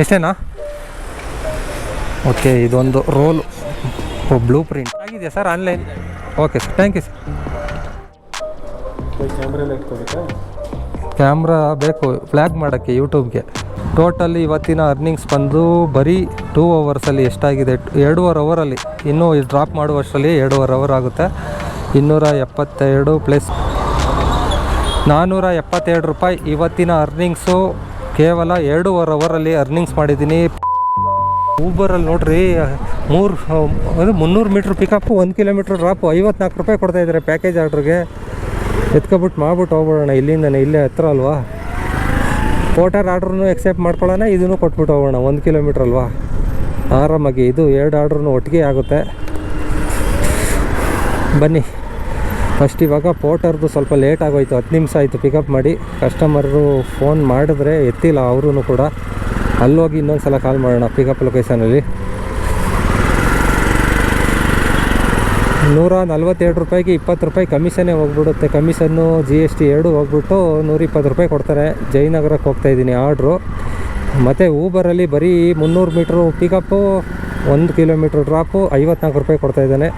ಎಷ್ಟೇನಾ? Okay ಇದೊಂದು roll blue print. ಆಗಿದೆಯಾ sir online. Okay sir thank you sir. Camera ಬೇಕು flag ಮಾಡೋಕ್ಕೆ ಯೂಟ್ಯೂಬ್ಗೆ. ಟೋಟಲಿ ಇವತ್ತಿನ ಅರ್ನಿಂಗ್ಸ್ ಬಂದು ಬರೀ ಟೂ ಅವರ್ಸಲ್ಲಿ ಎಷ್ಟಾಗಿದೆ? ಎರಡೂವರೆ ಅವರಲ್ಲಿ ಇನ್ನೂ ಡ್ರಾಪ್ ಮಾಡುವಷ್ಟರಲ್ಲಿ ಎರಡೂವರೆ ಅವರ್ ಆಗುತ್ತೆ. ಇನ್ನೂರ ಎಪ್ಪತ್ತೆರಡು ಪ್ಲಸ್ ನಾನ್ನೂರ ಎಪ್ಪತ್ತೆರಡು ರೂಪಾಯಿ ಇವತ್ತಿನ ಅರ್ನಿಂಗ್ಸು ಕೇವಲ ಎರಡೂವರೆ ಅವರಲ್ಲಿ ಅರ್ನಿಂಗ್ಸ್ ಮಾಡಿದ್ದೀನಿ. ಊಬರಲ್ಲಿ ನೋಡ್ರಿ, ಮೂರು ಅದು ಮುನ್ನೂರು ಮೀಟ್ರ್ ಪಿಕಪ್ಪು ಒಂದು ಕಿಲೋಮೀಟ್ರ್ ಡ್ರಾಪು ಐವತ್ನಾಲ್ಕು ರೂಪಾಯಿ ಕೊಡ್ತಾ ಇದ್ದಾರೆ ಪ್ಯಾಕೇಜ್ ಆರ್ಡ್ರಿಗೆ ಎತ್ಕೊಬಿಟ್ಟು ಮಾಡ್ಬಿಟ್ಟು ಹೋಗ್ಬಿಡೋಣ, ಇಲ್ಲಿಂದನೇ, ಇಲ್ಲೇ ಹತ್ರ ಅಲ್ವಾ? ವೋಟರ್ ಆರ್ಡ್ರೂ ಎಕ್ಸೆಪ್ಟ್ ಮಾಡ್ಕೊಳ್ಳೋಣ, ಇದನ್ನು ಕೊಟ್ಬಿಟ್ಟು ಹೋಗೋಣ, ಒಂದು ಕಿಲೋಮೀಟ್ರ್ ಅಲ್ವಾ? ಆರಾಮಾಗಿ, ಇದು ಎರಡು ಆರ್ಡ್ರೂ ಒಟ್ಟಿಗೆ ಆಗುತ್ತೆ. ಬನ್ನಿ. ಫಸ್ಟ್ ಇವಾಗ ಪೋರ್ಟರ್ದು ಸ್ವಲ್ಪ ಲೇಟ್ ಆಗೋಯ್ತು, ಹತ್ತು ನಿಮಿಷ ಆಯಿತು ಪಿಕಪ್ ಮಾಡಿ. ಕಸ್ಟಮರು ಫೋನ್ ಮಾಡಿದ್ರೆ ಎತ್ತಿಲ್ಲ ಅವರೂ ಕೂಡ. ಅಲ್ಲೋಗಿ ಇನ್ನೊಂದು ಸಲ ಕಾಲ್ ಮಾಡೋಣ ಪಿಕಪ್ ಲೊಕೇಶನಲ್ಲಿ ನೂರ ನಲ್ವತ್ತೆರಡು ರೂಪಾಯಿಗೆ ಇಪ್ಪತ್ತು ರೂಪಾಯಿ ಕಮಿಷನ್ನೇ ಹೋಗ್ಬಿಡುತ್ತೆ. ಕಮಿಷನ್ನು ಜಿ ಎಸ್ ಟಿ ಎರಡು ಹೋಗ್ಬಿಟ್ಟು ನೂರ ಇಪ್ಪತ್ತು ರೂಪಾಯಿ ಕೊಡ್ತಾರೆ. ಜಯನಗರಕ್ಕೆ ಹೋಗ್ತಾಯಿದ್ದೀನಿ ಆರ್ಡ್ರು ಮತ್ತು ಊಬರಲ್ಲಿ ಬರೀ ಮುನ್ನೂರು ಮೀಟ್ರು ಪಿಕಪ್ಪು ಒಂದು ಕಿಲೋಮೀಟ್ರ್ ಡ್ರಾಪು ಐವತ್ನಾಲ್ಕು ರೂಪಾಯಿ ಕೊಡ್ತಾ ಇದ್ದಾನೆ.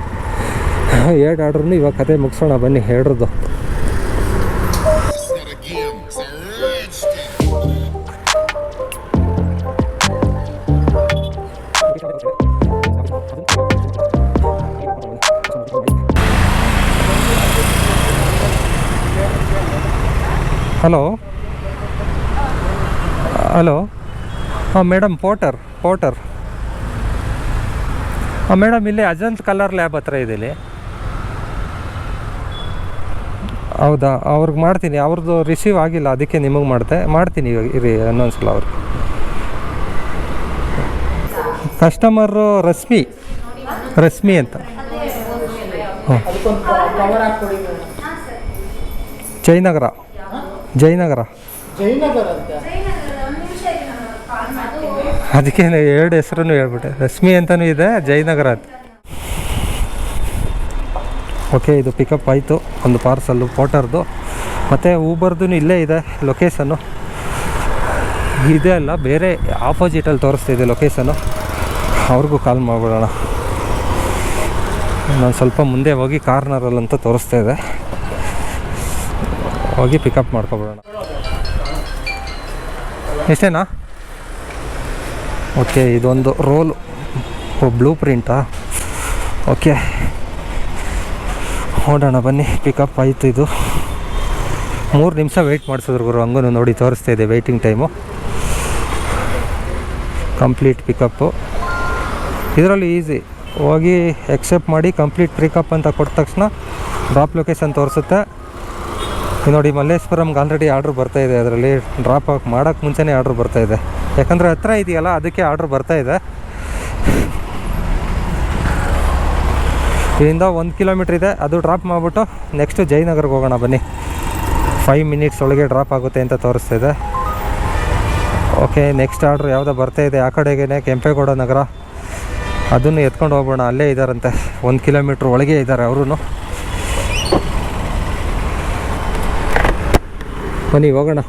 ಎರಡು ಆರ್ಡ್ರೂ ಇವಾಗ ಕತೆ ಮುಗಿಸೋಣ, ಬನ್ನಿ rich ಹಲೋ? ಹಲೋ? ಹಾಂ ಮೇಡಮ್ ಪೋಟರ್ ಪೋಟರ್. ಹಾಂ ಮೇಡಮ್ ಇಲ್ಲಿ ಅಜಂತ್ ಕಲರ್ ಲ್ಯಾಬ್ ಹತ್ರ ಇದೆ ಇಲ್ಲಿ. ಹೌದಾ? ಅವ್ರಿಗೆ ಮಾಡ್ತೀನಿ. ಅವ್ರದ್ದು ರಿಸೀವ್ ಆಗಿಲ್ಲ. ಅದಕ್ಕೆ ನಿಮಗೆ ಮಾಡ್ತೆ. ಮಾಡ್ತೀನಿ ಇವಾಗ. ಇರಿ ಇನ್ನೊಂದ್ಸಲ ಅವ್ರಿಗೆ. ಕಸ್ಟಮರು ರಶ್ಮಿ. ರಶ್ಮಿ ಅಂತ. ಹಾಂ ಜಯನಗರ. ಜಯನಗರ. ಅದಕ್ಕೆ ಎರಡು ಹೆಸರು ಹೇಳ್ಬಿಟ್ಟೆ. ರಶ್ಮಿ ಅಂತಲೂ ಇದೆ ಜಯನಗರ ಅಂತ. ಓಕೆ, ಇದು ಪಿಕಪ್ ಆಯಿತು. ಒಂದು ಪಾರ್ಸಲ್ಲು ಪೋಟರ್ದು ಮತ್ತು ಊಬರ್ದು ಇಲ್ಲೇ ಇದೆ ಲೊಕೇಶನ್ನು ಇದೇ ಅಲ್ಲ, ಬೇರೆ ಆಪೋಸಿಟಲ್ಲಿ ತೋರಿಸ್ತಿದೆ ಲೊಕೇಶನ್ನು ಅವ್ರಿಗೂ ಕಾಲ್ ಮಾಡಿಬಿಡೋಣ. ನಾನು ಸ್ವಲ್ಪ ಮುಂದೆ ಹೋಗಿ ಕಾರ್ನರಲ್ಲಂತ ತೋರಿಸ್ತಾ ಇದೆ. ಹೋಗಿ ಪಿಕಪ್ ಮಾಡ್ಕೊಬಿಡೋಣ. ಎಷ್ಟೇನಾ? ಓಕೆ, ಇದೊಂದು ರೋಲ್ ಬ್ಲೂ ಪ್ರಿಂಟಾ ಓಕೆ. ನೋಡೋಣ ಬನ್ನಿ. ಪಿಕಪ್ ಆಯಿತು ಇದು. ಮೂರು ನಿಮಿಷ ವೆಯ್ಟ್ ಮಾಡಿಸಿದ್ರು ಗುರು ಹಂಗೂ ನೋಡಿ ತೋರಿಸ್ತಾ ಇದೆ ವೆಯ್ಟಿಂಗ್ ಟೈಮು ಕಂಪ್ಲೀಟ್ ಪಿಕಪ್ಪು ಇದರಲ್ಲಿ ಈಸಿ ಹೋಗಿ ಎಕ್ಸೆಪ್ಟ್ ಮಾಡಿ ಕಂಪ್ಲೀಟ್ ಪಿಕಪ್ ಅಂತ ಕೊಟ್ಟ ತಕ್ಷಣ ಡ್ರಾಪ್ ಲೊಕೇಶನ್ ತೋರಿಸುತ್ತೆ. ನೋಡಿ ಮಲ್ಲೇಶ್ವರಂಗೆ ಆಲ್ರೆಡಿ ಆರ್ಡ್ರ್ ಬರ್ತಾಯಿದೆ ಅದರಲ್ಲಿ. ಡ್ರಾಪ್ ಮಾಡೋಕ್ಕೆ ಮುಂಚೆನೇ ಆರ್ಡ್ರ್ ಬರ್ತಾಯಿದೆ ಯಾಕಂದರೆ ಹತ್ರ ಇದೆಯಲ್ಲ, ಅದಕ್ಕೆ ಆರ್ಡ್ರ್ ಬರ್ತಾ ಇಲ್ಲಿಂದ ಒಂದು ಕಿಲೋಮೀಟ್ರ್ ಇದೆ. ಅದು ಡ್ರಾಪ್ ಮಾಡಿಬಿಟ್ಟು ನೆಕ್ಸ್ಟು ಜಯನಗರ್ಗೆ ಹೋಗೋಣ ಬನ್ನಿ. ಫೈವ್ ಮಿನಿಟ್ಸ್ ಒಳಗೆ ಡ್ರಾಪ್ ಆಗುತ್ತೆ ಅಂತ ತೋರಿಸ್ತಾ ಇದೆ. ಓಕೆ ನೆಕ್ಸ್ಟ್ ಆರ್ಡ್ರ್ ಯಾವುದೋ ಬರ್ತಾ ಇದೆ. ಆ ಕಡೆಗೇ ಕೆಂಪೇಗೌಡ ನಗರ. ಅದನ್ನು ಎತ್ಕೊಂಡು ಹೋಗೋಣ ಅಲ್ಲೇ ಇದ್ದಾರಂತೆ ಒಂದು ಕಿಲೋಮೀಟ್ರ್ ಒಳಗೆ ಇದ್ದಾರೆ ಅವರು ಬನ್ನಿ, ಹೋಗೋಣ.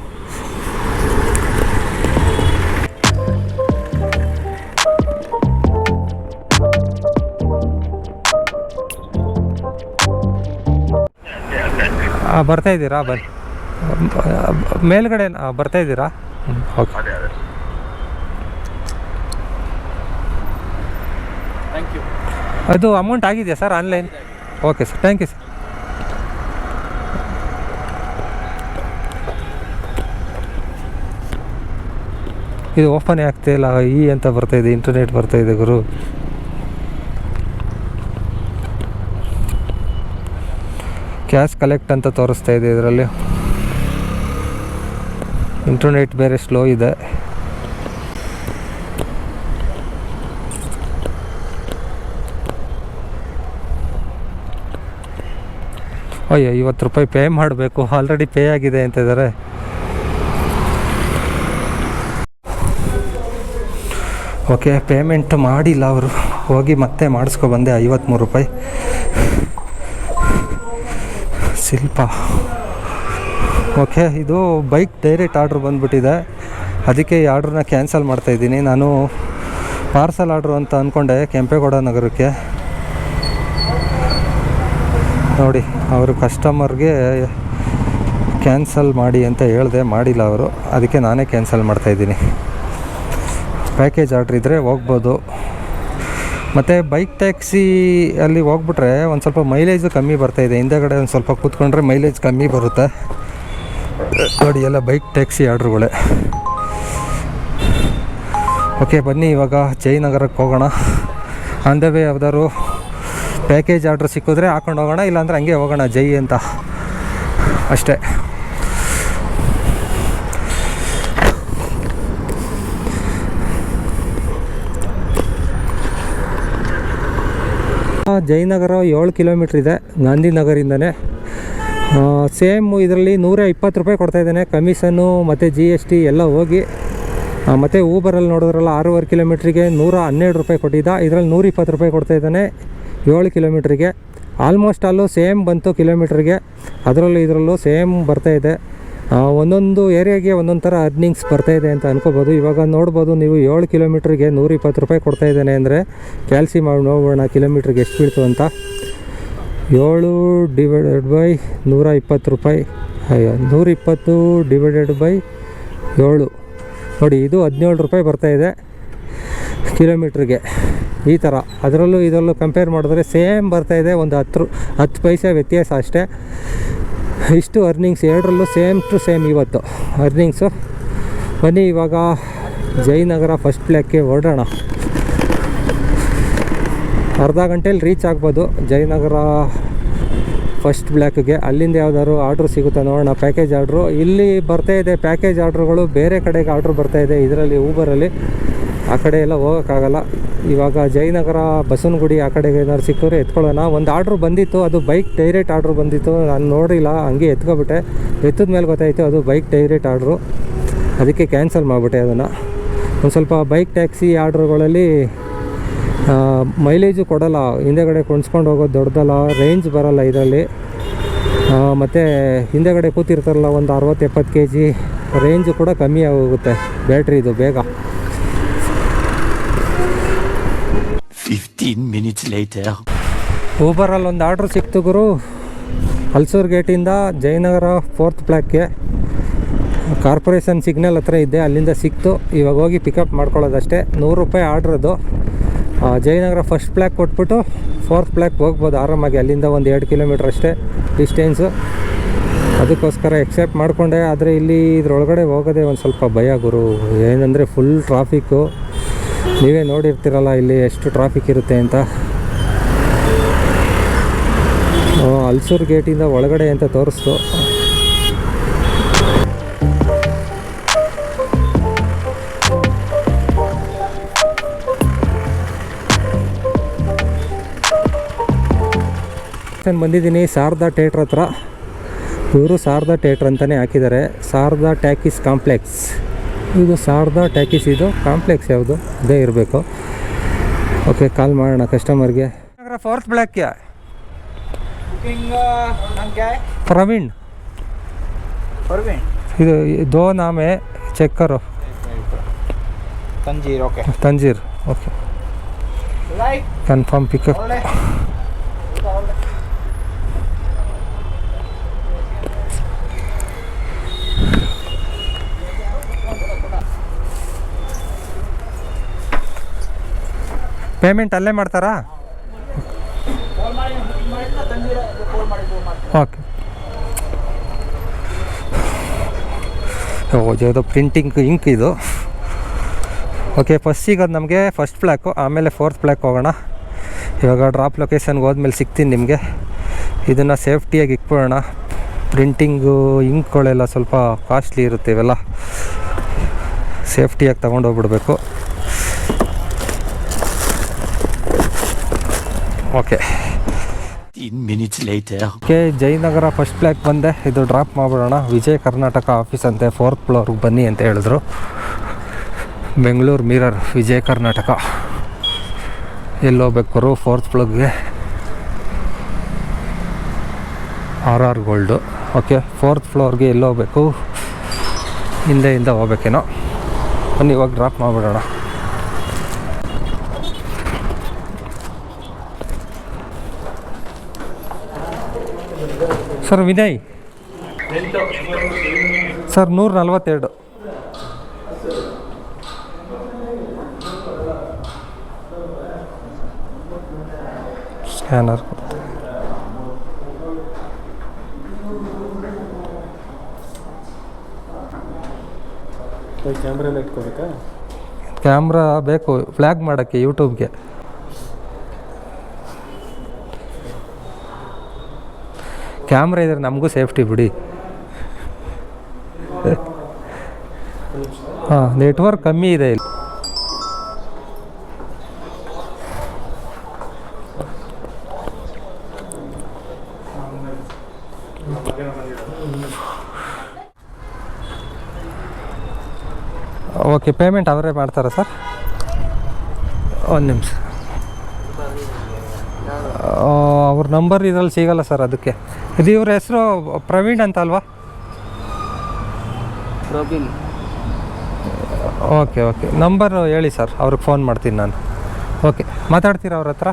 ಬರ್ತಾ ಇದ್ದೀರಾ? ಬನ್ನಿ ಮೇಲ್ಗಡೆ ಬರ್ತಾ ಇದ್ದೀರಾ? ಓಕೆ. ಥ್ಯಾಂಕ್ ಯು ಅದು ಅಮೌಂಟ್ ಆಗಿದೆಯಾ sir online okay sir thank you sir ಇದು ಓಪನ್ ಆಗ್ತಾ ಇಲ್ಲ ಈ ಅಂತ ಬರ್ತಾ ಇದೆ ಇಂಟರ್ನೆಟ್ ಬರ್ತಾ ಇದೆ ಗುರು. ಕ್ಯಾಶ್ ಕಲೆಕ್ಟ್ ಅಂತ ತೋರಿಸ್ತಾ ಇದೆ ಇದರಲ್ಲಿ. ಇಂಟರ್ನೆಟ್ ಬೇರೆ ಸ್ಲೋ ಇದೆ. ಅಯ್ಯೋ, ಐವತ್ತು ರೂಪಾಯಿ ಪೇ ಮಾಡಬೇಕು. ಆಲ್ರೆಡಿ ಪೇ ಆಗಿದೆ ಅಂತ ಇದ್ದಾರೆ ಓಕೆ ಪೇಮೆಂಟ್ ಮಾಡಿಲ್ಲ ಅವರು. ಹೋಗಿ ಮತ್ತೆ ಮಾಡಿಸ್ಕೊ ಬಂದೆ ಐವತ್ತ್ಮೂರು ರೂಪಾಯಿ. ಶಿಲ್ಪ. ಓಕೆ ಇದು ಬೈಕ್ ಡೈರೆಕ್ಟ್ ಆರ್ಡ್ರ್ ಬಂದುಬಿಟ್ಟಿದೆ. ಅದಕ್ಕೆ ಈ ಆರ್ಡ್ರನ್ನ ಕ್ಯಾನ್ಸಲ್ ಮಾಡ್ತಾಯಿದ್ದೀನಿ ನಾನು ಪಾರ್ಸಲ್ ಆರ್ಡ್ರು ಅಂತ ಅಂದ್ಕೊಂಡೆ ಕೆಂಪೇಗೌಡ ನಗರಕ್ಕೆ. ನೋಡಿ, ಅವರು ಕಸ್ಟಮರ್ಗೆ ಕ್ಯಾನ್ಸಲ್ ಮಾಡಿ ಅಂತ ಹೇಳಿದೆ, ಮಾಡಿಲ್ಲ ಅವರು. ಅದಕ್ಕೆ ನಾನೇ ಕ್ಯಾನ್ಸಲ್ ಮಾಡ್ತಾಯಿದ್ದೀನಿ ಪ್ಯಾಕೇಜ್ ಆರ್ಡ್ರ್ ಇದ್ದರೆ ಹೋಗ್ಬೋದು. ಮತ್ತು ಬೈಕ್ ಟ್ಯಾಕ್ಸಿ ಅಲ್ಲಿ ಹೋಗ್ಬಿಟ್ರೆ ಒಂದು ಸ್ವಲ್ಪ ಮೈಲೇಜು ಕಮ್ಮಿ ಬರ್ತಾ ಇದೆ. ಹಿಂದೆಗಡೆ ಒಂದು ಸ್ವಲ್ಪ ಕೂತ್ಕೊಂಡ್ರೆ ಮೈಲೇಜ್ ಕಮ್ಮಿ ಬರುತ್ತೆ. ನೋಡಿ, ಎಲ್ಲ ಬೈಕ್ ಟ್ಯಾಕ್ಸಿ ಆರ್ಡ್ರುಗಳೇ ಓಕೆ ಬನ್ನಿ, ಇವಾಗ ಜಯನಗರಕ್ಕೆ ಹೋಗೋಣ. ಆನ್ ದ ಯಾವ್ದಾದ್ರು ಪ್ಯಾಕೇಜ್ ಆರ್ಡ್ರ್ ಸಿಕ್ಕಿದ್ರೆ ಹಾಕೊಂಡು ಹೋಗೋಣ, ಇಲ್ಲಾಂದರೆ ಹಂಗೆ ಹೋಗೋಣ, ಜೈ ಅಂತ. ಅಷ್ಟೇ. ಜಯನಗರ ಏಳು ಕಿಲೋಮೀಟ್ರ್ ಇದೆ ಗಾಂಧಿನಗರಿಂದನೇ. ಸೇಮ್ ಇದರಲ್ಲಿ ನೂರ ಇಪ್ಪತ್ತು ರೂಪಾಯಿ ಕೊಡ್ತಾ ಇದ್ದಾನೆ. ಕಮಿಷನ್ನು ಮತ್ತು ಜಿ ಎಸ್ ಟಿ ಎಲ್ಲ ಹೋಗಿ ಮತ್ತು ಊಬರಲ್ಲಿ ನೋಡಿದ್ರಲ್ಲ ಆರೂವರೆ ಕಿಲೋಮೀಟ್ರಿಗೆ ನೂರ ಹನ್ನೆರಡು ರೂಪಾಯಿ ಕೊಟ್ಟಿದ್ದ. ಇದರಲ್ಲಿ ನೂರ ಇಪ್ಪತ್ತು ರೂಪಾಯಿ ಕೊಡ್ತಾ ಇದ್ದಾನೆ ಏಳು ಕಿಲೋಮೀಟ್ರಿಗೆ. ಆಲ್ಮೋಸ್ಟ್ ಅಲ್ಲೂ ಸೇಮ್ ಬಂತು ಕಿಲೋಮೀಟ್ರಿಗೆ. ಅದರಲ್ಲೂ ಇದರಲ್ಲೂ ಸೇಮ್ ಬರ್ತಾ ಇದೆ. ಆ, ಒಂದೊಂದು ಏರಿಯಾಗೆ ಒಂದೊಂದು ಥರ ಅರ್ನಿಂಗ್ಸ್ ಬರ್ತಾ ಇದೆ ಅಂತ ಅನ್ಕೋಬೋದು. ಇವಾಗ ನೋಡ್ಬೋದು ನೀವು ಏಳು ಕಿಲೋಮೀಟ್ರಿಗೆ ನೂರ ಇಪ್ಪತ್ತು ರೂಪಾಯಿ ಕೊಡ್ತಾ ಇದ್ದಾನೆ ಅಂದರೆ ಕ್ಯಾಲ್ಸಿ ಮಾಡಿ ನೋಡೋಣ ಕಿಲೋಮೀಟ್ರಿಗೆ ಎಷ್ಟು ಬೀಳ್ತು ಅಂತ? ಏಳು ಡಿವೈಡೆಡ್ ಬೈ ನೂರ ಇಪ್ಪತ್ತು ರೂಪಾಯಿ. ಅಯ್ಯೋ ನೂರ ಇಪ್ಪತ್ತು ಡಿವೈಡೆಡ್ ಬೈ ಏಳು. ನೋಡಿ, ಇದು ಹದಿನೇಳು ರೂಪಾಯಿ ಬರ್ತಾ ಇದೆ ಕಿಲೋಮೀಟ್ರಿಗೆ. ಈ ಥರ ಅದರಲ್ಲೂ ಇದರಲ್ಲೂ ಕಂಪೇರ್ ಮಾಡಿದ್ರೆ ಸೇಮ್ ಬರ್ತಾ ಇದೆ. ಒಂದು ಹತ್ತು ಹತ್ತು ಪೈಸೆ ವ್ಯತ್ಯಾಸ ಅಷ್ಟೇ. ಇಷ್ಟು ಅರ್ನಿಂಗ್ಸ್ ಎರಡರಲ್ಲೂ ಸೇಮ್ ಟು ಸೇಮ್ ಇವತ್ತು. ಅರ್ನಿಂಗ್ಸು ಬನ್ನಿ ಇವಾಗ ಜಯನಗರ ಫಸ್ಟ್ ಬ್ಲ್ಯಾಕ್ಗೆ ಹೊರಡೋಣ. ಅರ್ಧ ಗಂಟೇಲಿ ರೀಚ್ ಆಗ್ಬೋದು ಜಯನಗರ ಫಸ್ಟ್ ಬ್ಲ್ಯಾಕ್ಗೆ ಅಲ್ಲಿಂದ ಯಾವ್ದಾದ್ರು ಆರ್ಡ್ರ್ ಸಿಗುತ್ತಾ ನೋಡೋಣ. ಪ್ಯಾಕೇಜ್ ಆರ್ಡ್ರು ಇಲ್ಲಿ ಬರ್ತಾ ಇದೆ ಪ್ಯಾಕೇಜ್ ಆರ್ಡ್ರುಗಳು ಬೇರೆ ಕಡೆಗೆ ಆರ್ಡ್ರ್ ಬರ್ತಾ ಇದೆ. ಇದರಲ್ಲಿ ಊಬರಲ್ಲಿ ಆ ಕಡೆ ಎಲ್ಲ ಹೋಗೋಕ್ಕಾಗಲ್ಲ. ಇವಾಗ ಜಯನಗರ, ಬಸವನಗುಡಿ ಆ ಕಡೆಗೆ ಏನಾದ್ರು ಸಿಕ್ಕಿದ್ರೆ ಎತ್ಕೊಳ್ಳೋಣ. ಒಂದು ಆರ್ಡ್ರ್ ಬಂದಿತ್ತು, ಅದು ಬೈಕ್ ಡೈರೆಕ್ಟ್ ಆರ್ಡ್ರ್ ಬಂದಿತ್ತು. ನಾನು ನೋಡಿಲ್ಲ ಹಂಗೆ ಎತ್ಕೊಬಿಟ್ಟೆ. ಎತ್ತಿದ ಮೇಲೆ ಗೊತ್ತಾಯಿತು, ಅದು ಬೈಕ್ ಡೈರೆಕ್ಟ್ ಆರ್ಡ್ರು. ಅದಕ್ಕೆ ಕ್ಯಾನ್ಸಲ್ ಮಾಡಿಬಿಟ್ಟೆ ಅದನ್ನು. ಒಂದು ಸ್ವಲ್ಪ ಬೈಕ್ ಟ್ಯಾಕ್ಸಿ ಆರ್ಡ್ರುಗಳಲ್ಲಿ ಮೈಲೇಜು ಕೊಡಲ್ಲ. ಹಿಂದೆಗಡೆ ಕೊಂಡ್ಸ್ಕೊಂಡು ಹೋಗೋದು ದೊಡ್ಡದಲ್ಲ, ರೇಂಜ್ ಬರಲ್ಲ ಇದರಲ್ಲಿ. ಮತ್ತು ಹಿಂದೆಗಡೆ ಕೂತಿರ್ತಾರಲ್ಲ, ಒಂದು ಅರವತ್ತು ಎಪ್ಪತ್ತು ಕೆ ಜಿ ರೇಂಜು ಕೂಡ ಕಮ್ಮಿ ಆಗೋಗುತ್ತೆ ಬ್ಯಾಟ್ರಿದು ಬೇಗ. 15 minutes later. ಊಬರಲ್ಲಿ ಒಂದು ಆರ್ಡ್ರ್ ಸಿಕ್ತು ಗುರು. ಹಲ್ಸೂರು ಗೇಟಿಂದ ಜಯನಗರ ಫೋರ್ತ್ ಪ್ಲ್ಯಾಕ್ಗೆ ಕಾರ್ಪೊರೇಷನ್ ಸಿಗ್ನಲ್ ಹತ್ರ ಇದ್ದೆ ಅಲ್ಲಿಂದ ಸಿಕ್ತು. ಇವಾಗ ಹೋಗಿ ಪಿಕಪ್ ಮಾಡ್ಕೊಳ್ಳೋದಷ್ಟೇ. ನೂರು ರೂಪಾಯಿ ಆರ್ಡ್ರದು ಜಯನಗರ ಫಸ್ಟ್ ಪ್ಲ್ಯಾಕ್ ಕೊಟ್ಬಿಟ್ಟು ಫೋರ್ತ್ ಪ್ಲ್ಯಾಕ್ ಹೋಗ್ಬೋದು ಆರಾಮಾಗಿ. ಅಲ್ಲಿಂದ ಒಂದು ಎರಡು ಕಿಲೋಮೀಟ್ರ್ ಅಷ್ಟೇ ಡಿಸ್ಟೆನ್ಸು ಅದಕ್ಕೋಸ್ಕರ ಎಕ್ಸೆಪ್ಟ್ ಮಾಡಿಕೊಂಡೆ. ಆದರೆ ಇಲ್ಲಿ ಇದ್ರೊಳಗಡೆ ಹೋಗೋದೇ ಒಂದು ಸ್ವಲ್ಪ ಭಯ ಗುರು. ಏನಂದರೆ ಫುಲ್ ಟ್ರಾಫಿಕ್ಕು ನೀವೇ ನೋಡಿರ್ತೀರಲ್ಲ ಇಲ್ಲಿ ಎಷ್ಟು ಟ್ರಾಫಿಕ್ ಇರುತ್ತೆ ಅಂತ. ಅಲ್ಸೂರ್ ಗೇಟಿಂದ ಒಳಗಡೆ ಅಂತ ತೋರಿಸ್ತು. ನಾನು ಬಂದಿದ್ದೀನಿ ಶಾರದಾ ಥಿಯೇಟ್ರ್ ಹತ್ರ. ಇವರು ಶಾರದಾ ಥಿಯೇಟ್ರ್ ಅಂತಲೇ ಹಾಕಿದ್ದಾರೆ. Sharada talkies complex. ಇದು ಶಾರದಾ ಟ್ಯಾಕಿಸ್ ಇದು ಕಾಂಪ್ಲೆಕ್ಸ್ ಯಾವುದು? ಇದೇ ಇರಬೇಕು. ಓಕೆ ಕಾಲ್ ಮಾಡೋಣ ಕಸ್ಟಮರ್ಗೆ ಫೋರ್ತ್ ಬ್ಲಾಕ್ ಪ್ರವೀಣ್. ಪ್ರವೀಣ್? ಇದು ದೋ ನಾಮೆ checker Tanzeer okay Tanzeer okay confirm pickup payment ಅಲ್ಲೇ ಮಾಡ್ತಾರಾ? ಓಕೆ ಓ ಪ್ರಿಂಟಿಂಗ್ ಇಂಕ್ ಇದು. ಓಕೆ ಫಸ್ಟ್ ಸಿಗೋದು ನಮಗೆ ಫಸ್ಟ್ ಫ್ಲ್ಯಾಕು ಆಮೇಲೆ ಫೋರ್ತ್ ಫ್ಲ್ಯಾಕ್ ಹೋಗೋಣ. ಇವಾಗ ಡ್ರಾಪ್ ಲೊಕೇಶನ್ಗೆ ಹೋದ್ಮೇಲೆ ಸಿಗ್ತೀನಿ ನಿಮಗೆ. ಇದನ್ನು ಸೇಫ್ಟಿಯಾಗಿ ಇಟ್ಬಿಡೋಣ ಪ್ರಿಂಟಿಂಗು ಇಂಕ್ಗಳೆಲ್ಲ ಸ್ವಲ್ಪ ಕಾಸ್ಟ್ಲಿ ಇರುತ್ತೆ ಇವೆಲ್ಲ. ಸೇಫ್ಟಿಯಾಗಿ ತೊಗೊಂಡೋಗ್ಬಿಡ್ಬೇಕು okay in minutes light okay Jayanagar first flag ಬಂದೆ. ಇದು ಡ್ರಾಪ್ ಮಾಡಿಬಿಡೋಣ. ವಿಜಯ ಕರ್ನಾಟಕ ಆಫೀಸ್ ಅಂತೆ ಫೋರ್ತ್ ಫ್ಲೋರ್ಗೆ ಬನ್ನಿ ಅಂತ ಹೇಳಿದ್ರು. ಬೆಂಗಳೂರು ಮಿರರ್ ವಿಜಯ ಕರ್ನಾಟಕ. ಎಲ್ಲಿ ಹೋಗ್ಬೇಕು fourth ಫ್ಲೋರ್ಗೆ R R gold okay fourth ಫ್ಲೋರ್ಗೆ ಎಲ್ಲಿ ಹೋಗ್ಬೇಕು? ಹಿಂದೆಯಿಂದ ಹೋಗ್ಬೇಕೇನೋ. ಬನ್ನಿ ಇವಾಗ ಡ್ರಾಪ್ ಮಾಡಿಬಿಡೋಣ. ಸರ್ ವಿನಯ್. ಸರ್ ನೂರ ನಲ್ವತ್ತೆರಡು. ಸ್ಕ್ಯಾನರ್ ಕ್ಯಾಮ್ರಾ ಬೇಕು ಫ್ಲ್ಯಾಗ್ ಮಾಡೋಕ್ಕೆ ಯೂಟ್ಯೂಬ್ಗೆ ಕ್ಯಾಮ್ರಾ ಇದ್ರೆ ನಮಗೂ ಸೇಫ್ಟಿ ಬಿಡಿ. ಹಾಂ, ನೆಟ್ವರ್ಕ್ ಕಮ್ಮಿ ಇದೆ ಇಲ್ಲಿ. ಓಕೆ, ಪೇಮೆಂಟ್ ಅವರೇ ಮಾಡ್ತಾರಾ ಸರ್? ಒಂದು ನಿಮಿಷ. ಅವ್ರ ನಂಬರ್ ಇದರಲ್ಲಿ ಸಿಗಲ್ಲ ಸರ್ ಅದಕ್ಕೆ. ಇದು ಇವ್ರ ಹೆಸರು ಪ್ರವೀಣ್ ಅಂತ ಅಲ್ವಾ ರೋಬಿನ್ ಓಕೆ ಓಕೆ. ನಂಬರ್ ಹೇಳಿ ಸರ್ ಅವ್ರಿಗೆ ಫೋನ್ ಮಾಡ್ತೀನಿ ನಾನು. ಓಕೆ ಮಾತಾಡ್ತೀರಾ ಅವ್ರ ಹತ್ರ?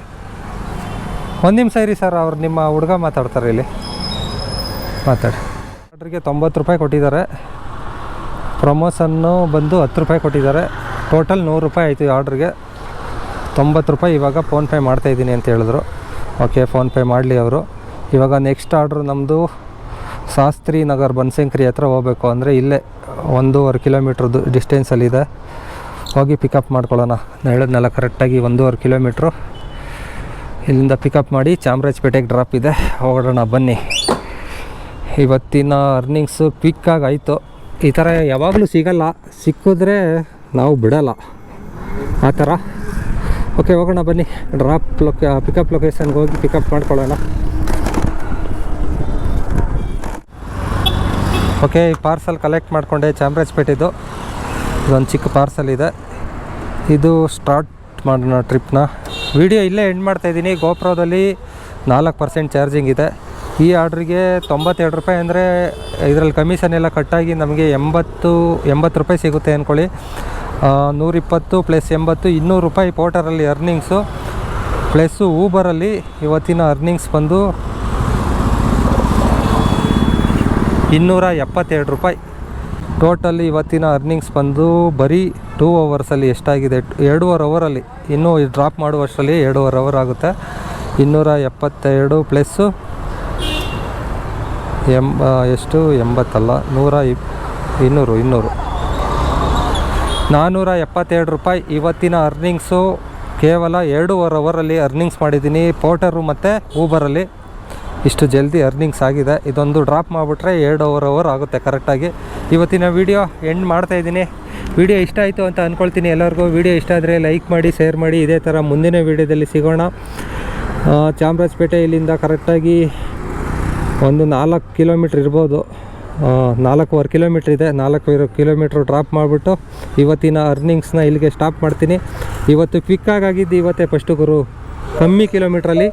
ಒಂದು ನಿಮಿಷ ಇರಿ ಸರ್ ಅವ್ರು ನಿಮ್ಮ ಹುಡುಗ ಮಾತಾಡ್ತಾರೆ ಇಲ್ಲಿ. ಮಾತಾಡಿ. ಆರ್ಡ್ರಿಗೆ ತೊಂಬತ್ತು ರೂಪಾಯಿ ಕೊಟ್ಟಿದ್ದಾರೆ. ಪ್ರಮೋಸನ್ನು ಬಂದು ಹತ್ತು ರೂಪಾಯಿ ಕೊಟ್ಟಿದ್ದಾರೆ. ಟೋಟಲ್ ನೂರು ರೂಪಾಯಿ ಆಯಿತು ಈ ಆರ್ಡ್ರಿಗೆ. ತೊಂಬತ್ತು ರೂಪಾಯಿ ಇವಾಗ ಫೋನ್ಪೇ ಮಾಡ್ತಾಯಿದ್ದೀನಿ ಅಂತ ಹೇಳಿದ್ರು. ಓಕೆ ಫೋನ್ಪೇ ಮಾಡಲಿ ಅವರು. ಇವಾಗ ನೆಕ್ಸ್ಟ್ ಆರ್ಡ್ರ್ ನಮ್ಮದು ಶಾಸ್ತ್ರಿ ನಗರ್ ಬನಶಂಕರಿ ಹತ್ರ ಹೋಗಬೇಕು ಅಂದರೆ ಇಲ್ಲೇ ಒಂದೂವರೆ ಕಿಲೋಮೀಟ್ರದ್ದು ಡಿಸ್ಟೆನ್ಸಲ್ಲಿದೆ ಹೋಗಿ ಪಿಕಪ್ ಮಾಡ್ಕೊಳ್ಳೋಣ. ನಾನು ಹೇಳಿದ್ನೆಲ್ಲ ಕರೆಕ್ಟಾಗಿ ಒಂದೂವರೆ ಕಿಲೋಮೀಟ್ರು ಇಲ್ಲಿಂದ ಪಿಕಪ್ ಮಾಡಿ ಚಾಮರಾಜಪೇಟೆಗೆ ಡ್ರಾಪ್ ಇದೆ. ಹೋಗೋಣ ಬನ್ನಿ. ಇವತ್ತಿನ ಅರ್ನಿಂಗ್ಸು ಪಿಕ್ಕಾಗಿ ಆಯಿತು. ಈ ಥರ ಯಾವಾಗಲೂ ಸಿಗಲ್ಲ. ಸಿಕ್ಕಿದ್ರೆ ನಾವು ಬಿಡಲ್ಲ. ಆ ಥರ ಓಕೆ ಹೋಗೋಣ ಬನ್ನಿ. ಡ್ರಾಪ್ ಲೊಕೆ ಪಿಕಪ್ ಲೊಕೇಶನ್ಗೆ ಹೋಗಿ ಪಿಕಪ್ ಮಾಡ್ಕೊಳ್ಳೋಣ. ಓಕೆ, ಈ ಪಾರ್ಸಲ್ ಕಲೆಕ್ಟ್ ಮಾಡಿಕೊಂಡೆ, ಚಾಮರಾಜಪೇಟೆದು. ಇದೊಂದು ಚಿಕ್ಕ ಪಾರ್ಸಲ್ ಇದೆ. ಇದು ಸ್ಟಾರ್ಟ್ ಮಾಡೋಣ ಟ್ರಿಪ್ನ ವಿಡಿಯೋ ಇಲ್ಲೇ ಎಂಡ್ ಮಾಡ್ತಾಯಿದ್ದೀನಿ ಗೋಪ್ರೋದಲ್ಲಿ ನಾಲ್ಕು ಪರ್ಸೆಂಟ್ ಚಾರ್ಜಿಂಗ್ ಇದೆ. ಈ ಆರ್ಡ್ರಿಗೆ ತೊಂಬತ್ತೆರಡು ರೂಪಾಯಿ ಅಂದರೆ ಇದರಲ್ಲಿ ಕಮಿಷನ್ ಎಲ್ಲ ಕಟ್ಟಾಗಿ ನಮಗೆ ಎಂಬತ್ತು ಎಂಬತ್ತು ರೂಪಾಯಿ ಸಿಗುತ್ತೆ ಅಂದ್ಕೊಳ್ಳಿ ನೂರಿಪ್ಪತ್ತು ಪ್ಲಸ್ ಎಂಬತ್ತು, ಇನ್ನೂರು ರೂಪಾಯಿ ಪೋಟರಲ್ಲಿ ಅರ್ನಿಂಗ್ಸು ಪ್ಲಸ್ಸು ಊಬರಲ್ಲಿ ಇವತ್ತಿನ ಅರ್ನಿಂಗ್ಸ್ ಬಂದು ಇನ್ನೂರ ಎಪ್ಪತ್ತೆರಡು ರೂಪಾಯಿ. ಟೋಟಲಿ ಇವತ್ತಿನ ಅರ್ನಿಂಗ್ಸ್ ಬಂದು ಬರೀ ಟೂ ಅವರ್ಸಲ್ಲಿ ಎಷ್ಟಾಗಿದೆ? ಎರಡೂವರೆ ಅವರಲ್ಲಿ ಇನ್ನೂ ಡ್ರಾಪ್ ಮಾಡುವಷ್ಟರಲ್ಲಿ ಎರಡೂವರೆ ಅವರ್ ಆಗುತ್ತೆ. ಇನ್ನೂರ ಎಪ್ಪತ್ತೆರಡು ಪ್ಲಸ್ಸು ಎಂಬ ಎಷ್ಟು? ಎಂಬತ್ತಲ್ಲ. ನೂರ ಇಪ್, ಇನ್ನೂರು ಇನ್ನೂರು. ನಾನ್ನೂರ ಎಪ್ಪತ್ತೆರಡು ರೂಪಾಯಿ. ಇವತ್ತಿನ ಅರ್ನಿಂಗ್ಸು ಕೇವಲ ಎರಡೂವರೆ ಅವರಲ್ಲಿ ಅರ್ನಿಂಗ್ಸ್ ಮಾಡಿದ್ದೀನಿ. ಪೋಟರು ಮತ್ತು ಊಬರಲ್ಲಿ ಇಷ್ಟು ಜಲ್ದಿ ಅರ್ನಿಂಗ್ಸ್ ಆಗಿದೆ. ಇದೊಂದು ಡ್ರಾಪ್ ಮಾಡಿಬಿಟ್ರೆ ಎರಡು ಅವರ್ ಅವರ್ ಆಗುತ್ತೆ ಕರೆಕ್ಟಾಗಿ ಇವತ್ತಿನ ವೀಡಿಯೋ ಎಂಡ್ ಮಾಡ್ತಾಯಿದ್ದೀನಿ ವಿಡಿಯೋ ಇಷ್ಟ ಆಯಿತು ಅಂತ ಅಂದ್ಕೊಳ್ತೀನಿ ಎಲ್ಲರಿಗೂ. ವಿಡಿಯೋ ಇಷ್ಟ ಆದರೆ ಲೈಕ್ ಮಾಡಿ ಶೇರ್ ಮಾಡಿ. ಇದೇ ಥರ ಮುಂದಿನ ವೀಡಿಯೋದಲ್ಲಿ ಸಿಗೋಣ. ಚಾಮರಾಜಪೇಟೆ ಇಲ್ಲಿಂದ ಕರೆಕ್ಟಾಗಿ ಒಂದು ನಾಲ್ಕು ಕಿಲೋಮೀಟ್ರ್ ಇರ್ಬೋದು. ನಾಲ್ಕೂವರೆ ಕಿಲೋಮೀಟ್ರ್ ಇದೆ. ನಾಲ್ಕು ಕಿಲೋಮೀಟ್ರ್ ಡ್ರಾಪ್ ಮಾಡಿಬಿಟ್ಟು ಇವತ್ತಿನ ಅರ್ನಿಂಗ್ಸ್ನ ಇಲ್ಲಿಗೆ ಸ್ಟಾಪ್ ಮಾಡ್ತೀನಿ. ಇವತ್ತು ಕ್ವಿಕ್ಕಾಗಿದ್ದು ಇವತ್ತೇ ಫಸ್ಟು ಗುರು. ಕಮ್ಮಿ ಕಿಲೋಮೀಟ್ರಲ್ಲಿ